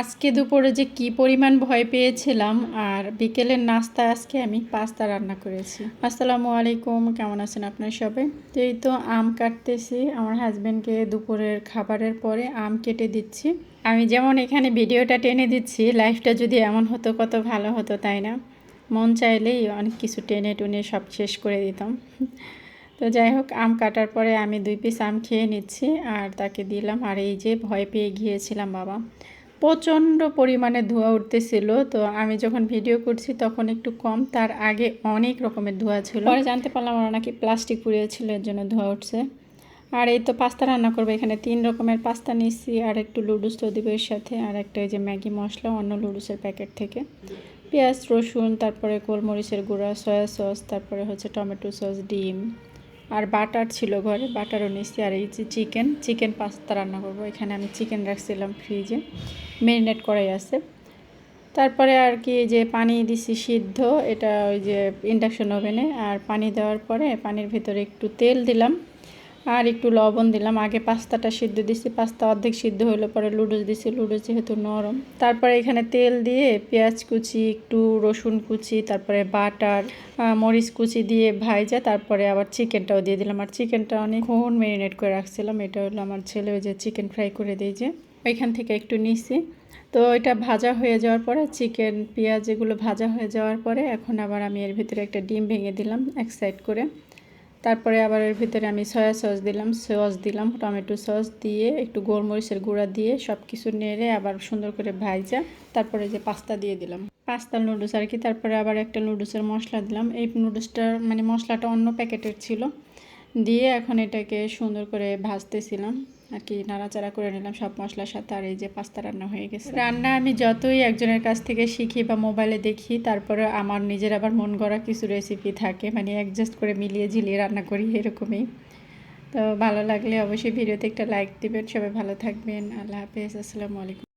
আজকে দুপুরে যে কি পরিমাণ ভয় পেয়েছিলাম, আর বিকেলের নাস্তা আজকে আমি পাস্তা রান্না করেছি। আসসালামু আলাইকুম, কেমন আছেন আপনার সবাই? তো এই তো আম কাটতেছি, আমার হাজব্যান্ডকে দুপুরের খাবারের পরে আম কেটে দিচ্ছি। আমি যেমন এখানে ভিডিওটা টেনে দিচ্ছি, লাইফটা যদি এমন হতো কত ভালো হতো, তাই না? মন চাইলেই অনেক কিছু টেনে টুনে সব শেষ করে দিতাম। তো যাই হোক, আম কাটার পরে আমি দুই পিস আম খেয়ে নিচ্ছি, আর তাকে দিলাম। আর এই যে ভয় পেয়ে গিয়েছিলাম বাবা। প্রচণ্ড পরিমাণে ধোঁয়া উঠতেছিল। তো আমি যখন ভিডিও করছি তখন একটু কম, তার আগে অনেক রকমের ধোঁয়া ছিল। পরে জানতে পারলাম ওরা নাকি প্লাস্টিক পুড়িয়েছিল এর জন্য ধোঁয়া উঠছে। আর এই তো পাস্তা রান্না করব, এখানে তিন রকমের পাস্তা নিচ্ছি আর একটু লুডুস তো দিব এর সাথে, আর একটা এই যে ম্যাগি মশলা, অন্য লুডুসের প্যাকেট থেকে। পেঁয়াজ, রসুন, তারপরে গোলমরিচের গুঁড়া সয়া সস তারপরে হচ্ছে টমেটো সস ডিম। আর বাটার ছিল ঘরে বাটারও নিচ্ছি আর এই যে চিকেন চিকেন পাস্তা রান্না করব। এখানে আমি চিকেন রাখছিলাম ফ্রিজে, ম্যারিনেট করাই আছে। তারপরে আর কি যে পানি দিছি সিদ্ধ, এটা ওই যে ইন্ডাকশন ওভেনে, আর পানি দেওয়ার পরে পানির ভিতরে একটু তেল দিলাম। আর একটু লবণ দিলাম। আগে পাস্তাটা সিদ্ধ দিছি, পাস্তা অর্ধেক সিদ্ধ হলো পরে লুডুস দিছি। লুডুস যেহেতু নরম। তারপরে এখানে তেল দিয়ে পেঁয়াজ কুচি, একটু রসুন কুচি, তারপরে বাটার মরিচ কুচি দিয়ে ভাইজা, তারপরে আবার চিকেনটাও দিয়ে দিলাম। আর চিকেনটা অনেক অনেকক্ষণ ম্যারিনেট করে রাখছিলাম। এটা হলো আমার ছেলে ওই যে চিকেন ফ্রাই করে দিয়ে যে। ওইখান থেকে একটু নিছি। তো এটা ভাজা হয়ে যাওয়ার পরে, চিকেন, পেঁয়াজ এগুলো ভাজা হয়ে যাওয়ার পরে, এখন আবার আমি এর ভিতরে একটা ডিম ভেঙে দিলাম, এক সাইড করে। তারপরে আবার এর ভিতরে আমি সয়া সস দিলাম সস দিলাম, টমেটো সস দিয়ে একটু গোলমরিচের গুঁড়া দিয়ে সব কিছু নেড়ে আবার সুন্দর করে ভাইজা তারপরে যে পাস্তা দিয়ে দিলাম। পাস্তা নুডলস আর কি, তারপরে আবার একটা নুডলসের মশলা দিলাম। এই নুডলসটার মানে মশলাটা অন্য প্যাকেটের ছিল, দিয়ে এখন এটাকে সুন্দর করে ভাজতেছিলাম। আর কি নাড়াচাড়া করে নিলাম সব মশলার সাথে আর এই যে পাস্তা রান্না হয়ে গেছে। রান্না আমি যতই একজনের কাছ থেকে শিখি বা মোবাইলে দেখি, তারপরে আমার নিজের আবার মন গড়া কিছু রেসিপি থাকে মানে অ্যাডজাস্ট করে মিলিয়ে ঝিলিয়ে রান্না করি এরকমই। তো ভালো লাগলে অবশ্যই ভিডিওতে একটা লাইক দিবেন। সবাই ভালো থাকবেন। আল্লাহ হাফেজ। আসসালামু আলাইকুম।